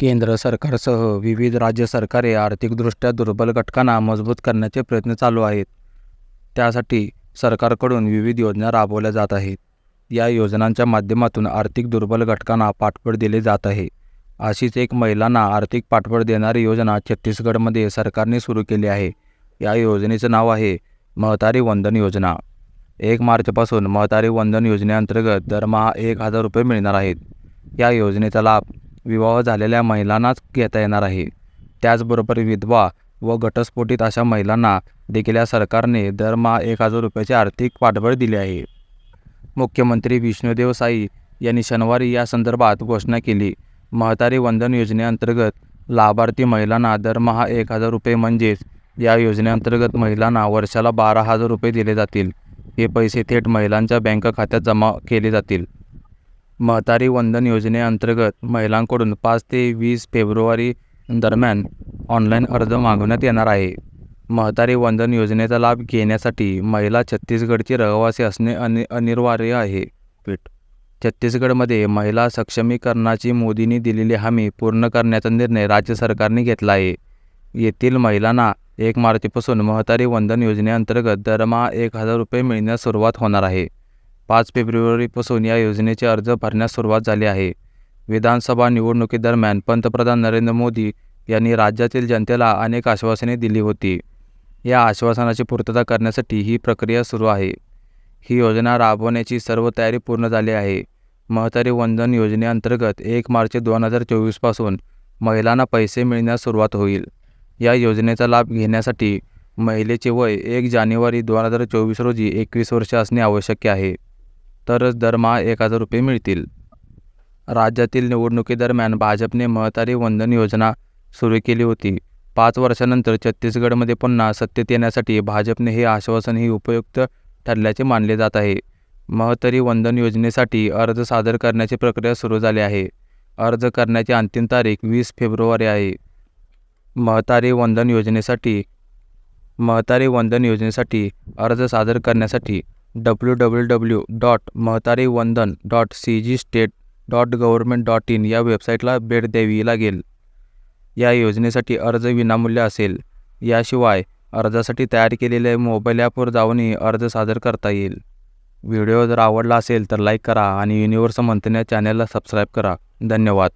केंद्र सरकारसह विविध राज्य सरकारे आर्थिकदृष्ट्या दुर्बल घटकांना मजबूत करण्याचे प्रयत्न चालू आहेत. त्यासाठी सरकारकडून विविध योजना राबवल्या जात आहेत. या योजनांच्या माध्यमातून आर्थिक दुर्बल घटकांना पाठबळ दिले जात आहे. अशीच एक महिलांना आर्थिक पाठबळ देणारी योजना छत्तीसगडमध्ये सरकारने सुरू केली आहे. या योजनेचं नाव आहे महतारी वंदन योजना. एक मार्चपासून महतारी वंदन योजनेअंतर्गत दरमहा एक हजार रुपये मिळणार आहेत. या योजनेचा लाभ विवाह झालेल्या महिलांनाच घेता येणार आहे. त्याचबरोबर विधवा व घटस्फोटित अशा महिलांना देखील या सरकारने दरमहा एक हजार रुपयाचे आर्थिक पाठबळ दिले आहे. मुख्यमंत्री विष्णुदेव साई यांनी शनिवारी या संदर्भात घोषणा केली. महतारी वंदन योजनेअंतर्गत लाभार्थी महिलांना दरमहा एक हजार रुपये म्हणजेच या योजनेअंतर्गत महिलांना वर्षाला बारा हजार रुपये दिले जातील. हे पैसे थेट महिलांच्या बँक खात्यात जमा केले जातील. महतारी वंदन योजनेअंतर्गत महिलांकडून पाच ते वीस फेब्रुवारी दरम्यान ऑनलाईन अर्ज मागवण्यात येणार आहे. महतारी वंदन योजनेचा लाभ घेण्यासाठी महिला छत्तीसगडची रहिवासी असणे अनि अनिवार्य आहे. छत्तीसगडमध्ये महिला सक्षमीकरणाची मोदींनी दिलेली हमी पूर्ण करण्याचा निर्णय राज्य सरकारने घेतला आहे. येथील महिलांना एक मार्चपासून महतारी वंदन योजनेअंतर्गत दरमहा एक हजार रुपये मिळण्यास सुरुवात होणार आहे. पाच फेब्रुवारीपासून या योजनेचे अर्ज भरण्यास सुरुवात झाली आहे. विधानसभा निवडणुकीदरम्यान पंतप्रधान नरेंद्र मोदी यांनी राज्यातील जनतेला अनेक आश्वासने दिली होती. या आश्वासनाची पूर्तता करण्यासाठी ही प्रक्रिया सुरू आहे. ही योजना राबवण्याची सर्व तयारी पूर्ण झाली आहे. महतारी वंदन योजनेअंतर्गत एक मार्च दोन हजार चोवीसपासून महिलांना पैसे मिळण्यास सुरुवात होईल. या योजनेचा लाभ घेण्यासाठी महिलेचे वय एक जानेवारी दोन हजार चोवीस रोजी एकवीस वर्षे असणे आवश्यक आहे. तरच दरमहा एक हजार रुपये मिळतील. राज्यातील निवडणुकीदरम्यान भाजपने महतारी वंदन योजना सुरू केली होती. पाच वर्षानंतर छत्तीसगडमध्ये पुन्हा सत्तेत येण्यासाठी भाजपने हे आश्वासनही उपयुक्त ठरल्याचे मानले जात आहे. महतरी वंदन योजनेसाठी अर्ज सादर करण्याची प्रक्रिया सुरू झाली आहे. अर्ज करण्याची अंतिम तारीख वीस फेब्रुवारी आहे. महतारी वंदन योजनेसाठी महतारी वंदन योजनेसाठी अर्ज सादर करण्यासाठी W W W dot Mahtari Vandan dot C G state dot government dot in या वेबसाईटला भेट द्यावी लागेल. या योजनेसाठी अर्ज विनामूल्य असेल. याशिवाय अर्जासाठी तयार केलेल्या मोबाईल ॲपवर जाऊनही अर्ज सादर करता येईल. व्हिडिओ जर आवडला असेल तर लाईक करा आणि युनिव्हर्स मंथन या चॅनेलला सबस्क्राईब करा. धन्यवाद.